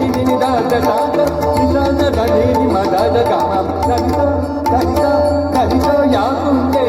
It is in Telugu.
దిని నిదాద దాద నిదాద దనేది మదాద గమ కలితో కలితో కలితో యాకుండే